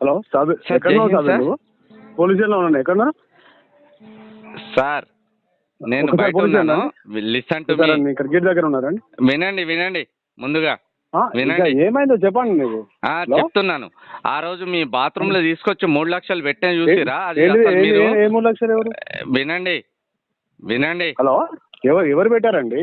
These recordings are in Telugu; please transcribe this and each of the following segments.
హలో సాబ్ ఎక్కడ సాబ్. నువ్వు? పోలీస్ స్టేషన్లో ఉన్నాను ఎక్కడ సార్ నేను ఒకసారి బయట పోలీస్ ఉన్నాను. లిసన్ టు మీ ఇక్కడ గేట్ దగ్గర ఉన్నారండి వినండి వినండి. ముందుగా ఆ, వినండి. ఏమైందో చెప్పండి ఆ హలో? చెప్తున్నాను. ఆ రోజు మీ బాత్రూమ్లో తీసుకొచ్చి మూడు లక్షలు పెట్టే చూసిరా? అది ఏంటి- అసలు ఏంటి- మీరు ఏ- ఏ మూడు లక్షలు ఎవరు? వినండి వినండి. హలో? ఎవరు ఎవరు పెట్టారండి?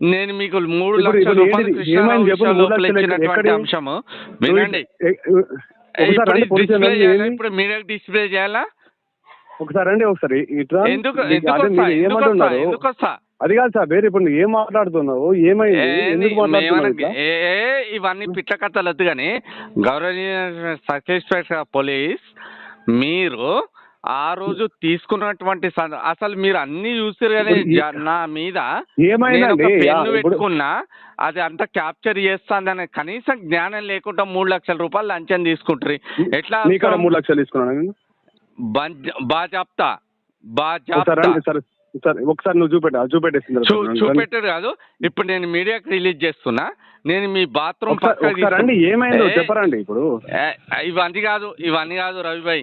నేను మీకు మూడు లక్షల రూపాయలు? కృష్ణారావు ఇచ్చినటువంటి అంశము. వినండి. ఇప్పుడు డిస్ప్లే చేయాలా? ఒకసారి రండి ఒకసారి. ఇట్లా ఎందుకు అదే వస్తా కాదు సార్ వేరే ఇప్పుడు ఏం మాట్లాడుతున్నావు? ఏమైంది? ఏ ఇవన్నీ పిట్ల కథలు వద్దు కానీ గౌరవనీయ సర్టిస్ఫాక్షన్ పోలీస్ మీరు ఆ రోజు తీసుకున్నటువంటి అసలు మీరు అన్ని చూసారు కానీ ఇప్పుడు ఈ- జ- నా మీద పెన్ను పెట్టుకున్నా అది అంతా క్యాప్చర్ చేస్తాందని కనీసం జ్ఞానం లేకుండా మూడు లక్షల రూపాయలు లంచం తీసుకుంటారు ఎట్లా మూడు లక్షలు తీసుకున్నాను నేను? బం- బా చెప్తా బా ఒకసారి చెప్తా రండి సార్ సార్ ఒకసారి నువ్వు చూపెట్టు చూపెట్టేసింది చూపెట్టాడు కాదు ఇప్పుడు నేను మీడియాకి రిలీజ్ చేస్తున్నా నేను మీ బాత్రూమ్ రండి ఏమైందో చెప్పరండి ఇప్పుడు. ఇవన్నీ కాదు ఇవన్నీ కాదు రవిభాయ్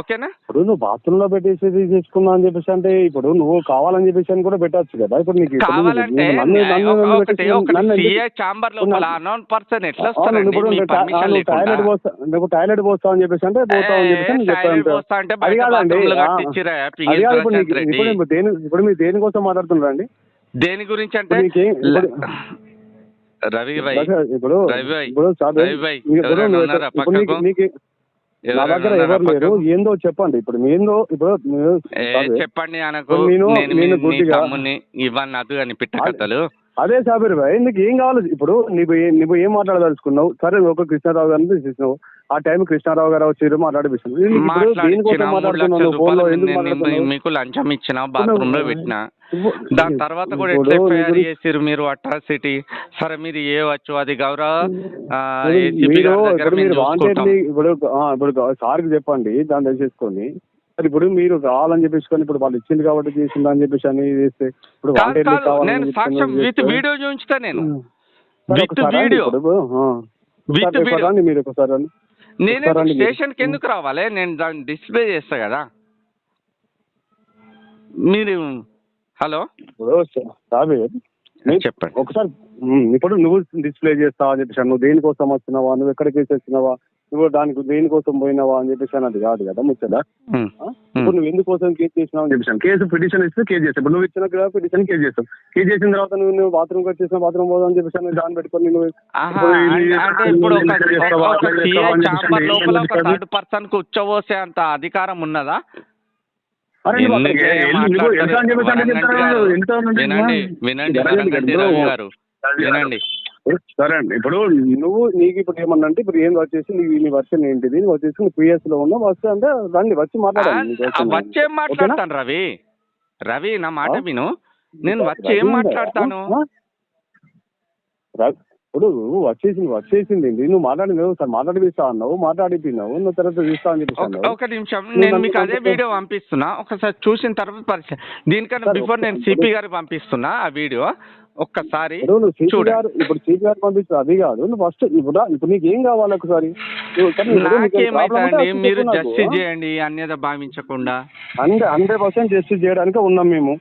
ఓకేనా? ఇప్పుడు నువ్వు బాత్రూమ్లో పెట్టేసి చేసుకున్నా అని చెప్పేసి అంటే ఇప్పుడు నువ్వు కావాలని చెప్పేసి అని కూడా పెట్టచ్చు కదా. ఇప్పుడు నీకు కావాలంటే చాంబర్ లోపల అన్నోన్ పర్సన్ ఎట్లా టాయిలెట్ పోస్తా నువ్వు టాయిలెట్ పోస్తావు అని చెప్పేసి అంటే పోతావు అని చెప్పేసి అది కాదండి అది కాదు ఇప్పుడు దేని మీరు దేనికోసం మాట్లాడుతున్నారండి దేని గురించి అంటే రవి భాయ్. ఇప్పుడు రవి భాయ్, ఇప్పుడు సార్ రవి భాయ్, నా దగ్గర ఎవరు లేరు? ఏందో చెప్పండి. ఇప్పుడు ఏందో ఇప్పుడు చెప్పండి అనకు. నేను- గుడ్డిగా- ఇవన్నీ అదు అని పిట్ట అది- కథలు. అదే సాబిర్ భాయ్ నీకు ఏం కావాలి? ఇప్పుడు ఏ- నువ్వు ఏం మాట్లాడదలుచుకున్నావు? సరే నువ్వు ఒక కృష్ణారావు గారిని తీసేసినావు ఆ టైం కృష్ణారావు గారు వచ్చి మాట్లాడుతున్నావు మీకు లంచం ఇచ్చిన బాత్రూమ్లో పెట్టిన. దాని తర్వాత కూడా ఎట్లా ఎఫ్ఐఆర్ చేసిరు మీరు? అట్రాసిటీ. సరే మీరు ఏవచ్చు అది గౌరవ ఇప్పుడు ఇప్పుడు సార్కి చెప్పండి దాన్ని తెలిసేసుకొని మరి ఇప్పుడు మీరు కావాలని చెప్పేసుకొని ఇప్పుడు వాళ్ళు ఇచ్చింది కాబట్టి చేసింది అని చెప్పేసి అని చేస్తే ఇప్పుడు నేను సాక్ష్యం విత్ వీడియో చూపించుతా నేను. With video. With video. మీరు ఒకసారి. నేనే. స్టేషన్కి ఎందుకు రావాలి? నేను దాన్ని డిస్ప్లే చేస్తా కదా. మీరు హలో? చెప్పండి. ఒకసారి ఇప్పుడు నువ్వు డిస్ప్లే చేస్తావా అని చెప్పేసి నువ్వు దేనికోసం వచ్చినావా నువ్వు ఎక్కడికి వచ్చినావా నువ్వు దానికి దేనికోసం పోయినావా అని చెప్పేసి అని అది కాదు కదా ముచ్చట? ఇప్పుడు నువ్వు ఎందుకోసం కేసు చేసినావు అని చెప్పేసి కేసు పిటిషన్ ఇస్తే కేసు చేస్తావు ఇప్పుడు నువ్వు ఇచ్చిన పిటిషన్ కేసు చేస్తావు కేసు చేసిన తర్వాత నువ్వు నువ్వు బాత్రూమ్ వచ్చేసిన బాత్రూమ్ పోదాం అని చెప్పేసి అని దాన్ని పెట్టుకొని నువ్వు థర్డ్ పర్సన్కు ఉచ్చబోసే అంత అధికారం ఉన్నదా వినండి వినండి కదా. గారు వినండి సరే అండి. ఇప్పుడు నువ్వు నీకు ఇప్పుడు ఏమన్నా అంటే ఇప్పుడు ఏం వచ్చేసి నీ నీ వర్షన్ ఏంటిది నువ్వు వచ్చేసి నువ్వు పిఎస్లో ఉన్నావు వస్తే అంటే రండి వచ్చి వచ్చిన- వచ్చేం మాట్లాడతాను రవి. రవి నా మాట? విను. నేను వచ్చి ఏం మాట్లాడతాను? ఇప్పుడు వచ్చేసింది వచ్చేసింది నువ్వు మాట్లాడినావు సార్ మాట్లాడిపిస్తా అన్నావు మాట్లాడిపోయినావు నువ్వు తర్వాత తీస్తా అని చెప్పేసి ఒక- నిమిషం. నేను మీకు అదే వీడియో పంపిస్తున్నా. ఒకసారి చూసిన తర్వాత పరిచయం. దీనికన్నా బిఫోర్ నేను సిపి గారికి పంపిస్తున్నా ఆ వీడియో. ఒక్కసారి ఇప్పుడు గారు పంపించు అది కాదు. నువ్వు ఫస్ట్ ఇప్పుడు ఇప్పుడు నీకు ఏం కావాలి ఒకసారి? నువ్వు కానీ ఇప్పుడు నీకు ఏం problem ఉంటే నాకేమైతుందండి అది మీరు. జస్టిస్ చేయండి అన్యత భావించకుండా. హండ్రెడ్ హండ్రెడ్ పర్సెంట్ జస్టిస్ చేయడానికి ఉన్నాం మేము.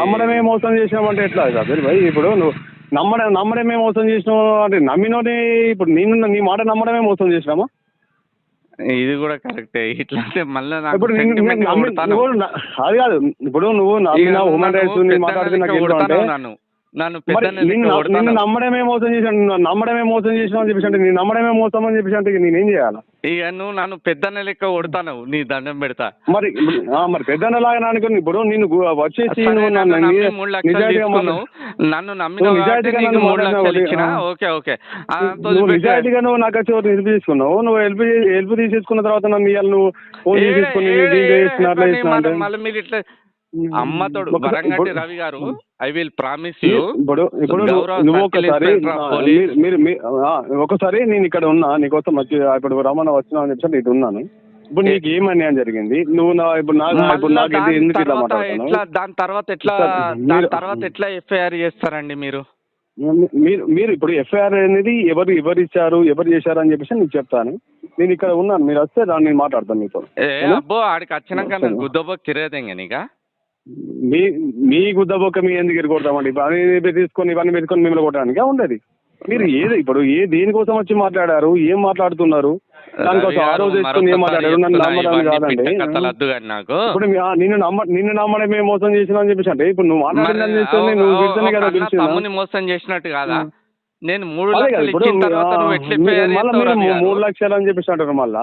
నమ్మడమే మోసం చేసినామంటే ఎట్లా? సార్ భయ్ ఇప్పుడు నువ్వు నమ్మడం నమ్మడమే మోసం చేసినావు అంటే నమ్మినోని ఇప్పుడు నేను నీ మాట నమ్మడమే మోసం చేసినామా? ఇది కూడా కరెక్టే. ఇట్లా అంటే మళ్ళీ నాకు ఇప్పుడు నేను- sentiment నేను గా నమ్మి- కొడతాను. నువ్వు నా- అది కాదు. ఇప్పుడు నువ్వు నమ్మిన హ్యూమన్ రైట్స్ నన్ను నన్ను పెద్దన్న నిన్ను నమ్మడమే మోసం చేశాను నమ్మడమే మోసం చేసినావు అని చెప్పేసి అంటే నేను నమ్మడమే మోసం అని చెప్పేసి అంటే నేనేం చేయాలి? ఇక నువ్వు నన్ను పెద్దన్న లెక్క కొడతాను నీ దండం పెడతా. మరి మరి పెద్దన్నలాగా అనుకుని ఇప్పుడు నిన్ను గు- వచ్చేసి మూడు లక్షలు తీసుకున్నావు. నన్ను నమ్మిన మూడు లక్షలు ఇచ్చిన. Okay okay. నిజాయితీగా నువ్వు నాకు వచ్చి హెల్ప్ తీసుకున్నావు. నువ్వు హెల్ప్ హెల్ప్ తీసేసుకున్న తర్వాత నన్ను ఇవాళ నువ్వు ఫోన్ మళ్ళీ మీరు ఇట్లా అమ్మతోడు ఇప్పుడు- రవి గారు ఐ విల్ ప్రామిస్ యూ. ఇప్పుడు ఇప్పుడు నువ్వు- ఒకసారి. మీరు ఒకసారి నేను ఇక్కడ ఉన్నా నీకోసం వచ్చి ఇప్పుడు రమణ వచ్చినా అని చెప్పి ఇటు ఉన్నాను. ఇప్పుడు నీకు ఏం అన్యాయం జరిగింది? నువ్వు నా ఇప్పుడు నా ఇప్పుడు నాకు ఎందుకు ఇట్లా తర్వాత మాట్లాడుతున్నావు? ఎట్లా దాని తర్వాత ఎట్లా దాని తర్వాత ఎట్లా ఎఫ్ఐఆర్ చేస్తారండి మీరు? మీరు మీరు ఇప్పుడు ఎఫ్ఐఆర్ అనేది ఎవరు ఎవరు ఇచ్చారు ఎవరు చేశారు అని చెప్పేసి నీకు చెప్తాను. నేను ఇక్కడ ఉన్నాను మీరు వస్తే దాన్ని నేను మాట్లాడతాను మీతో? అబ్బో ఆడికి వచ్చినాక గుద్దబో తిరగదేంగ నీకా? మీ మీ గుద్దబొక్క మీ ఎందుకు ఎరగొడతామండి ఇవన్నీ తీసుకొని ఇవన్నీ పెట్టుకొని మిమ్మల్ని కొట్టడానికి ఉండదు? మీరు ఏది ఇప్పుడు ఏ దేనికోసం వచ్చి మాట్లాడారు? ఏం మాట్లాడుతున్నారు? దానికోసం ఆ రోజు వేసుకొని ఏం మాట్లాడారు? నన్ను నమ్మడం కాదండి. ఇప్పుడు నిన్ను నమ్మ నిన్ను నమ్మడమే మోసం చేసినా అని చెప్పేసి అంటే ఇప్పుడు నువ్వు చేస్తే నువ్వు ఒక కదా మోసం చేసినట్టు కాదా. నేను మూడు లక్షలు ఇచ్చిన తర్వాత నువ్వు ఎట్లా? మూడు లక్షలు అని చెప్పేసి అంటారు మళ్ళా?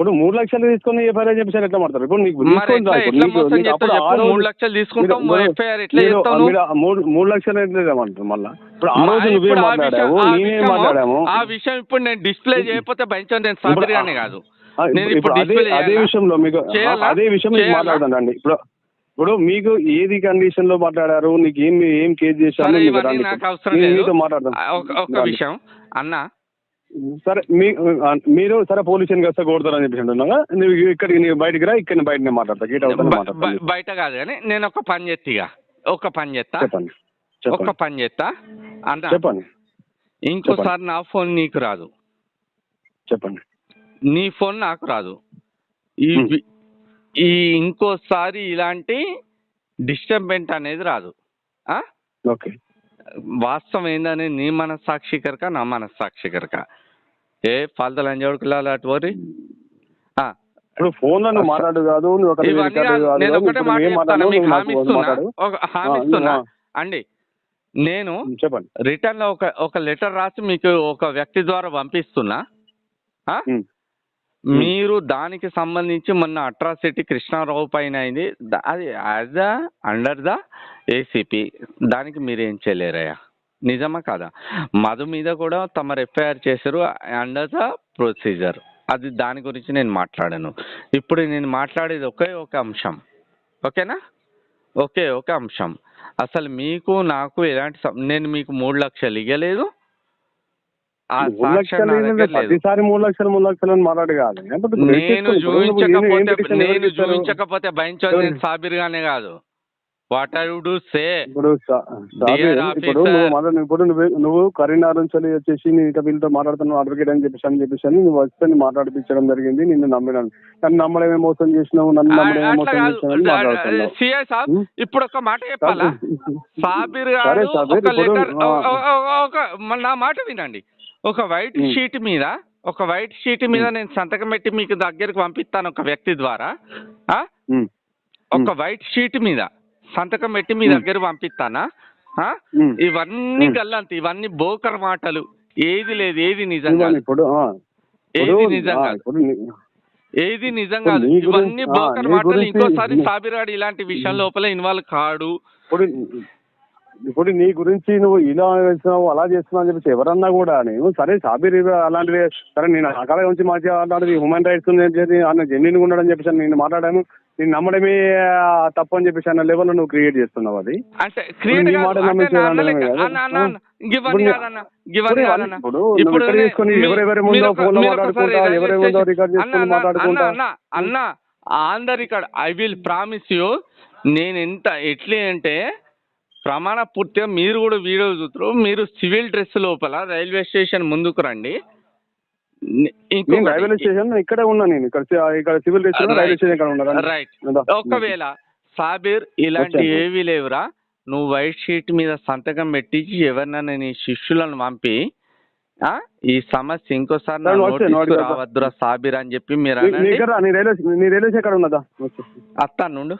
ఇప్పుడు మూడు లక్షలు తీసుకొని ఎఫ్ఐఆర్ చెప్పేసి ఎట్లా మాడతారు ఇప్పుడు నీకు చెప్పు మూడు లక్షలు తీసుకుంటావు మీరు- ఎఫ్ఐఆర్ ఎట్లా మీరు- చేస్తావు నువ్వు? మీరు ఆ మూడు మూడు లక్షలు ఎట్లా లేమంటారు మళ్ళా? ఇప్పుడు ఆ రోజు నువ్వే మాట్లాడావు నేనే మాట్లాడాము? ఆ విషయం ఇప్పుడు నేను డిస్ప్లే చేయకపోతే భయంతో నేను సాబిరిగానే కాదు. నేను ఇప్పుడు అదే అదే? విషయంలో మీకు? అదే విషయం మీకు చేయాలా? మాట్లాడతానండి ఇప్పుడు ఇప్పుడు మీకు ఏది కండిషన్లో మాట్లాడారు? నీకు ఏం ఏం కేసు చేశారు? సరే మీతో మాట్లాడతాను. ఆ, ఒక-. విషయం. అన్న సరే మీ మీరు సరే స్టేషన్కి వస్తే కొడతారని చెప్పేసి అంటున్నాగా నువ్వు ఇక్కడికి నీకు బయటికి రా ఇక్కడ బయట మాట్లాడతా గీట అవుతానే బయట కాదు కానీ నేను ఒక పని చేస్తా ఒక పని చేస్తా. చెప్పండి ఒక పని చేస్తా. అన్న చెప్పండి. ఇంకోసారి నా ఫోన్ నీకు రాదు. చెప్పండి. నీ ఫోన్ నాకు రాదు. ఈ ఈ ఇంకోసారి ఇలాంటి డిస్టర్బెంట్ అనేది రాదు. ఆ? ఓకే. వాస్తవం ఏందని నీ మనస్సాక్షి కనుక నా మనస్సాక్షి కనుక. ఏ ఫాల్తలు అంజోడుకులాలు అటు ఇప్పుడు ఫోన్లో మాట్లాడు కాదు. నేను ఒకటే మాట చెప్తాను మీకు హామీ ఇస్తున్నా? ఒక హామీ ఇస్తున్నా? అండి నేను చెప్పండి. రిటర్న్లో ఒక ఒక లెటర్ రాసి మీకు ఒక వ్యక్తి ద్వారా పంపిస్తున్నా. మీరు దానికి సంబంధించి మొన్న అట్రాసిటీ కృష్ణారావు పైన అయింది. అది as the under the ACP దానికి మీరు ఏం చేయలేరయ్యా? నిజమా కాదా? మధు మీద కూడా తమరు ఎఫ్ఐఆర్ చేశారు అండర్ ద ప్రొసీజర్. అది దాని గురించి నేను మాట్లాడాను. ఇప్పుడు నేను మాట్లాడేది ఒకే ఒక అంశం. ఓకేనా? ఒకే ఒక అంశం. అసలు మీకు నాకు ఎలాంటి నేను మీకు మూడు లక్షలు ఇవ్వలేదు ఆ మూడు సాక్ష్యం లక్షలు నా ఏంటంటే దగ్గర లేదు ప్రతిసారి మూడు లక్షలు మూడు లక్షలు అని మాట్లాడు కాదు నేను చూపించకపోతే నేను? చూపించకపోతే ఎవరు? సాబిర్గానే కాదు వాట్ ఐ సే ఇప్పుడు ఇప్పుడు. నువ్వు ఇప్పుడు నువ్వు నువ్వు కరీంనగర్ నుంచి వచ్చేసి నేను ఇక వీళ్ళతో మాట్లాడుతున్నావు అడ్వకేట్ అని చెప్పేసి అని చెప్పేసి అని నువ్వు వస్తే మాట్లాడిపించడం జరిగింది నిన్ను నమ్మినాను నన్ను నమ్మడమే మోసం చేసినావు నన్ను నమ్మడమే మోసం చేసినావు సిఐ సాబ్? ఇప్పుడు ఒక మాట చెప్పాలా సాబిర్ గారు సాబిర్, ఒక లెటర్. ఒక నా మాట వినండి ఒక వైట్. షీట్ మీద ఒక వైట్ షీట్ మీద నేను సంతకం పెట్టి మీకు దగ్గరికి పంపిస్తాను ఒక వ్యక్తి ద్వారా. ఒక వైట్ షీట్ మీద సంతకం పెట్టి మీ. దగ్గర పంపిస్తానా. ఇవన్నీ. గల్లంత ఇవన్నీ బోకర్ మాటలు. ఏది లేదు ఏది నిజం ఇవ్వాలి కాదు. ఇప్పుడు ఆ, ఏది ఇప్పుడు, నిజం ఆ, కాదు. ఇప్పుడు నీ- ఏది నిజం ఇప్పుడు కాదు. నీ గురించి- ఇవన్నీ బోకర్ మాటలు. ఇంకోసారి సాబిరాడు ఇలాంటి విషయం లోపల ఇన్వాల్వ్ కాడు ఇప్పుడు నీ గురించి నువ్వు ఇలా చేస్తున్నావు అలా చేస్తున్నావు అని చెప్పేసి ఎవరన్నా కూడా నేను సరే సాబీర్ అలాంటివి సరే నేను అకాల గురించి మాట్లాడాలి హ్యూమన్ రైట్స్ ఆయన జెన్యున్ ఉండడం చెప్పేసి నేను మాట్లాడాను నేను నమ్మడమే తప్పు అని చెప్పేసి అన్న లెవెల్లో నువ్వు క్రియేట్ చేస్తున్నావు అది అంటే క్రియేట్ నీ కాదు. మాట అంటే నమ్మించే నా దాంట్లో అన్నలే- కదా. అన్న అన్న అన్న గివన్ ఇప్పుడు నీ- కాదన్న గివన్ ఇప్పుడు కాదన్న ఇప్పుడు నువ్వు ఇక్కడ నే- తీసుకొని మీ- ఎవరెవరి ముందో మీరు ఒక- ఫోన్లో మీరు ఒకసారి మాట్లాడుకుంటా, ఎవరెవరి రికార్డ్ అన్న, చేసుకొని అన్న, మాట్లాడుకుంటా. అన్న అన్న on the record I will promise you నేను ఎంత ఎట్లీ అంటే ప్రమాణ పూర్తిగా మీరు కూడా వీడియో చూస్తారు. మీరు సివిల్ డ్రెస్ లోపల రైల్వే స్టేషన్ ముందుకు రండి. నేను రైల్వే స్టేషన్ ఇక్కడ ఉన్నా నేను. ఇక్కడ సివిల్ స్టేషన్ రైల్వే స్టేషన్ ఉన్నా రైట్? ఒకవేళ సాబీర్ ఇలాంటి. ఏవి లేవురా నువ్వు వైట్ షీట్ మీద సంతకం పెట్టించి ఎవరినైనా నీ శిష్యులను పంపి ఆ? ఈ సమస్య ఇంకోసారి రావద్దురా సాబీర్ అని చెప్పి మీరు రైల్వే స్టేషన్. అత్తా నుండు.